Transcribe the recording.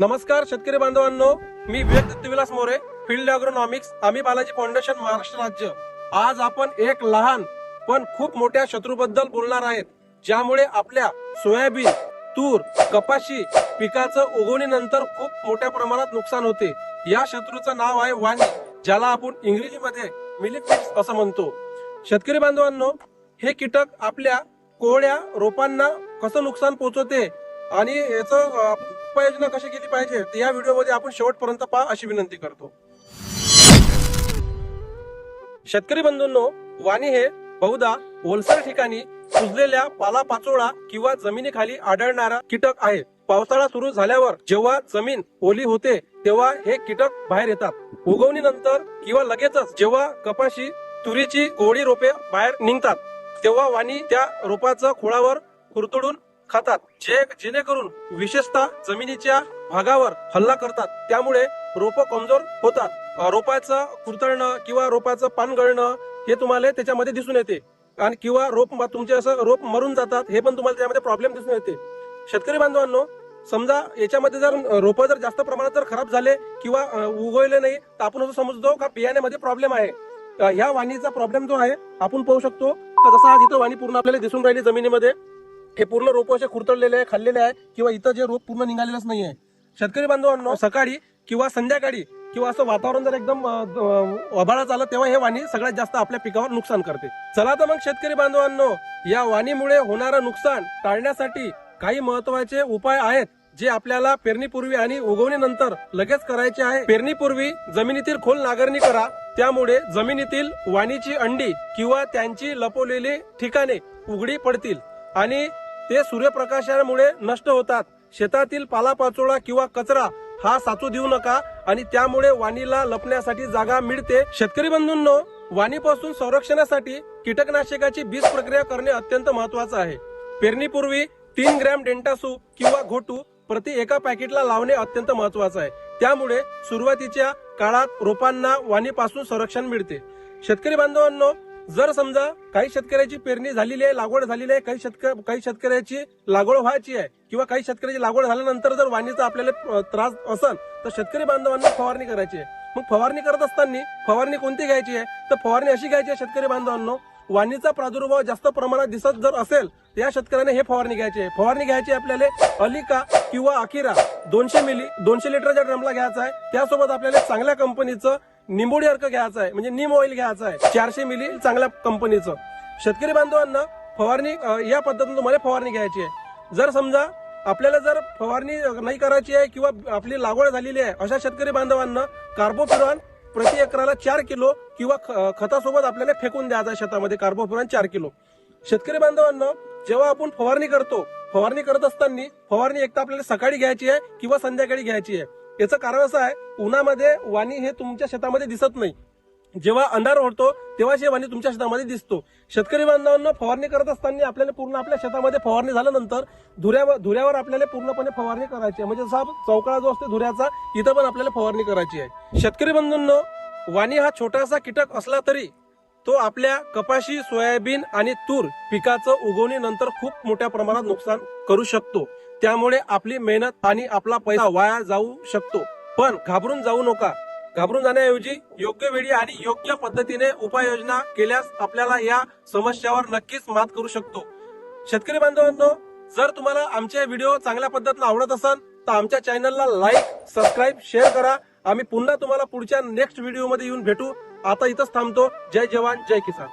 नमस्कार शेतकरी बांधवांनो. मी विवेक दत्तविलास मोरे फील्ड अग्रोनॉमिक्स आम्ही बालाजी फाउंडेशन महाराष्ट्र राज्य. आज आपण एक लहान पण खूप मोठ्या शत्रूबद्दल बोलणार आहेत ज्यामुळे आपल्या सोयाबीन तूर कपाशी पिकाचं उगवणीनंतर खूप मोठ्या प्रमाणात नुकसान होते. या शत्रूचं नाव आहे वाणी ज्याला आपण इंग्रजीमध्ये मिलिफिक्स असं म्हणतो. शेतकरी बांधवांनो हे कीटक आपल्या कोवळ्या रोपांना कसं नुकसान पोहोचवते आणि याचं उपाययोजना कशी केली पाहिजे ते या व्हिडिओमध्ये आपण शेवटपर्यंत पहा अशी विनंती करतो. शेतकरी बंधूंनो वाणी हे बहुधा ओलसर ठिकाणी कुजलेल्या पालापाचोळा किंवा जमिनीखाली आढळणारा कीटक आहे. पावसाळा सुरू झाल्यावर जेव्हा जमीन ओली होते तेव्हा हे कीटक बाहेर येतात. उगवणीनंतर किंवा लगेचच जेव्हा कपाशी तुरीची गोळी रोपे बाहेर निघतात तेव्हा वाणी त्या रोपाचं खोळावर खुरतडून खातात जे जेणेकरून विशेषतः जमिनीच्या भागावर हल्ला करतात त्यामुळे रोप कमजोर होतात. रोपाचं कुरतळणं किंवा रोपाचं पान गळणं हे तुम्हाला त्याच्यामध्ये दिसून येते. आणि किंवा रोप तुमचे असं रोप मरून जातात हे पण तुम्हाला त्यामध्ये प्रॉब्लेम दिसून येते. शेतकरी बांधवांनो समजा याच्यामध्ये जर रोप जर जास्त प्रमाणात जर खराब झाले किंवा उगवले नाही तर आपण असं समजतो का बियाण्यामध्ये प्रॉब्लेम आहे. ह्या वाणीचा प्रॉब्लेम जो आहे आपण पाहू शकतो. तर जसा आज इथं वाणी पूर्ण आपल्याला दिसून राहिली जमिनीमध्ये हे पूर्ण रोप असे खुरतडलेले आहे खाल्लेले आहे किंवा इथं जे रोप पूर्ण निघालेलंच नाही आहे शेतकरी बांधवांनो सकाळी किंवा संध्याकाळी किंवा असं वातावरण जर एकदम अभाळात आलं तेव्हा हे वाणी सगळ्यात जास्त आपल्या पिकावर नुकसान करते. चला तर मग शेतकरी बांधवांनो या वाणीमुळे होणारं नुकसान टाळण्यासाठी काही महत्त्वाचे उपाय आहेत जे आपल्याला पेरणीपूर्वी आणि उगवणीनंतर लगेच करायचे आहे. पेरणीपूर्वी जमिनीतील खोल नांगरणी करा त्यामुळे जमिनीतील वाणीची अंडी किंवा त्यांची लपवलेली ठिकाणे उघडी पडतील. आणि ते सूर्यप्रकाशामुळे नष्ट होतात. शेतातील पालापाचोळा किंवा कचरा हा साचू देऊ नका आणि त्यामुळे वाणीला लपण्यासाठी जागा मिळते. शेतकरी बंधूंनो वाणीपासून संरक्षणासाठी कीटकनाशकाची बीज प्रक्रिया करणे अत्यंत महत्वाचं आहे. पेरणीपूर्वी तीन ग्रॅम डेंटासू किंवा घोटू प्रति एका पॅकेटला लावणे अत्यंत महत्वाचं आहे. त्यामुळे सुरुवातीच्या काळात रोपांना वाणीपासून संरक्षण मिळते. शेतकरी बांधवांनो जर समजा काही शेतकऱ्याची पेरणी झालेली आहे लागवड झालेली आहे काही शेतक काही शेतकऱ्याची लागवड व्हायची आहे किंवा काही शेतकऱ्याची लागवड झाल्यानंतर जर वाणीचा आपल्याला त्रास असेल तर शेतकरी बांधवांना फवारणी करायची आहे. मग फवारणी करत असताना फवारणी कोणती घ्यायची आहे? तर फवारणी अशी घ्यायची आहे शेतकरी बांधवांनो वाणीचा प्रादुर्भाव जास्त प्रमाणात दिसत जर असेल तर या शेतकऱ्याने हे फवारणी घ्यायची आहे. फवारणी घ्यायची आहे आपल्याला अलिका किंवा अकिरा दोनशे मिली दोनशे लिटरच्या ड्रमला घ्यायचा आहे. त्यासोबत आपल्याला चांगल्या कंपनीचं निंबोडी अर्क घ्यायचा आहे. म्हणजे निम ऑइल घ्यायचं आहे. चारशे मिली चांगल्या कंपनीचं. शेतकरी बांधवांना फवारणी या पद्धतीने तुम्हाला फवारणी घ्यायची आहे. जर समजा आपल्याला जर फवारणी नाही करायची आहे किंवा आपली लागवड झालेली आहे अशा शेतकरी बांधवांना कार्बोफिरॉन प्रति एकराला चार किलो किंवा ख- खतासोबत आपल्याला फेकून द्यायचा आहे शेतामध्ये कार्बोफिरॉन चार किलो. शेतकरी बांधवांना जेव्हा आपण फवारणी करतो फवारणी करत असताना फवारणी एक तर आपल्याला सकाळी घ्यायची आहे किंवा संध्याकाळी घ्यायची आहे. याचं कारण असं आहे उन्हामध्ये वाणी हे तुमच्या शेतामध्ये दिसत नाही. जेव्हा अंधार होतो तेव्हाच हे वाणी तुमच्या शेतामध्ये दिसतो. शेतकरी बांधवांना फवारणी करत असताना आपल्याला पूर्ण आपल्या शेतामध्ये फवारणी झाल्यानंतर धुऱ्यावर धुऱ्यावर आपल्याला पूर्णपणे फवारणी करायची आहे. म्हणजे जसा चौकाळा जो असतो धुऱ्याचा इथं पण आपल्याला फवारणी करायची आहे. शेतकरी बंधूंनो वाणी हा छोटासा कीटक असला तरी तो आपल्या कपाशी सोयाबीन आणि तूर पिकाचं उगवणीनंतर खूप मोठ्या प्रमाणात नुकसान करू शकतो. त्यामुळे आपली मेहनत आणि आपला पैसा वाया जाऊ शकतो. पण घाबरून जाऊ नका. घाबरून जाण्याऐवजी योग्य वेळी आणि योग्य पद्धतीने उपाययोजना केल्यास आपल्याला या समस्यावर नक्कीच मात करू शकतो. शेतकरी बांधवांनो जर तुम्हाला आमचे व्हिडिओ चांगल्या पद्धतीने आवडत असाल तर आमच्या चॅनलला लाईक सबस्क्राईब शेअर करा. आम्ही पुन्हा तुम्हाला पुढच्या नेक्स्ट व्हिडिओमध्ये येऊन भेटू. आता इथंच थांबतो. जय जवान जय किसान.